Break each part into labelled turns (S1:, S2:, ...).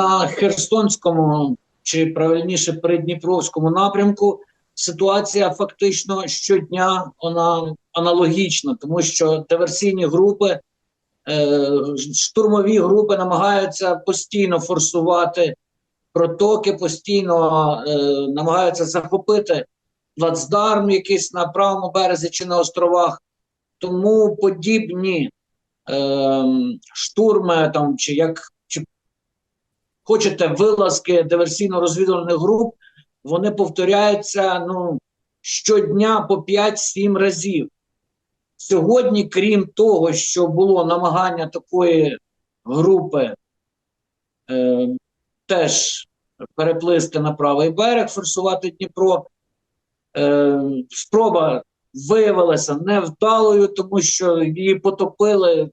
S1: на Херсонському чи правильніше Придніпровському напрямку ситуація фактично щодня вона аналогічна, тому що диверсійні групи, е, штурмові групи намагаються постійно форсувати протоки, постійно е, намагаються захопити плацдарм якийсь на правому березі чи на островах. Тому подібні е, штурми там чи як хочете вилазки диверсійно-розвідувальних груп, вони повторяються ну, щодня по 5-7 разів. Сьогодні, крім того, що було намагання такої групи е, теж переплисти на правий берег, форсувати Дніпро, е, спроба виявилася невдалою, тому що її потопили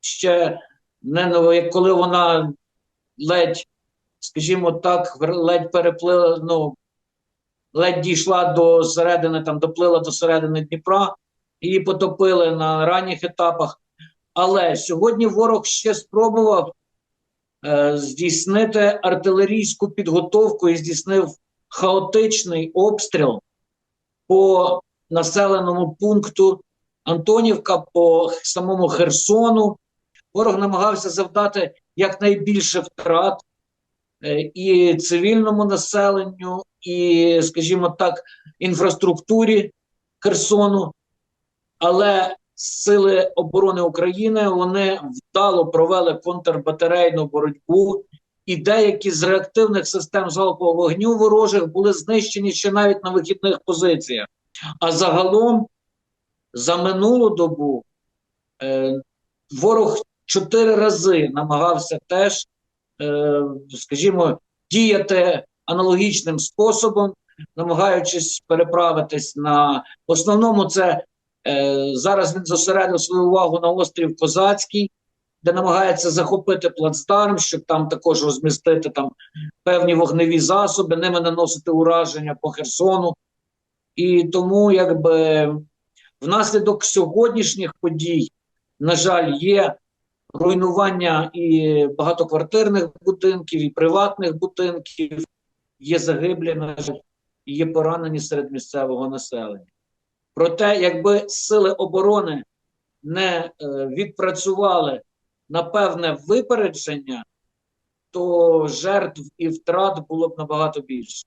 S1: ще не коли вона ледь, скажімо так, ледь переплила, ну, ледь дійшла до середини, там доплила до середини Дніпра, її потопили на ранніх етапах. Але сьогодні ворог ще спробував е, здійснити артилерійську підготовку і здійснив хаотичний обстріл по населеному пункту Антонівка, по самому Херсону. Ворог намагався завдати якнайбільше втрат е, і цивільному населенню, і, скажімо так, інфраструктурі Херсону. Але Сили оборони України вони вдало провели контрбатарейну боротьбу, і деякі з реактивних систем залпового вогню ворожих були знищені ще навіть на вихідних позиціях. А загалом за минулу добу е, ворог чотири рази намагався теж, е, скажімо, діяти аналогічним способом, намагаючись переправитись на в основному це е, зараз він зосередив свою увагу на острів Козацький, де намагається захопити плацдарм, щоб там також розмістити там певні вогневі засоби, ними наносити ураження по Херсону. І тому, якби внаслідок сьогоднішніх подій, на жаль, є руйнування і багатоквартирних будинків, і приватних будинків, є загиблі, на жаль, є поранені серед місцевого населення. Проте, якби сили оборони не е, відпрацювали на певне випередження, то жертв і втрат було б набагато більше.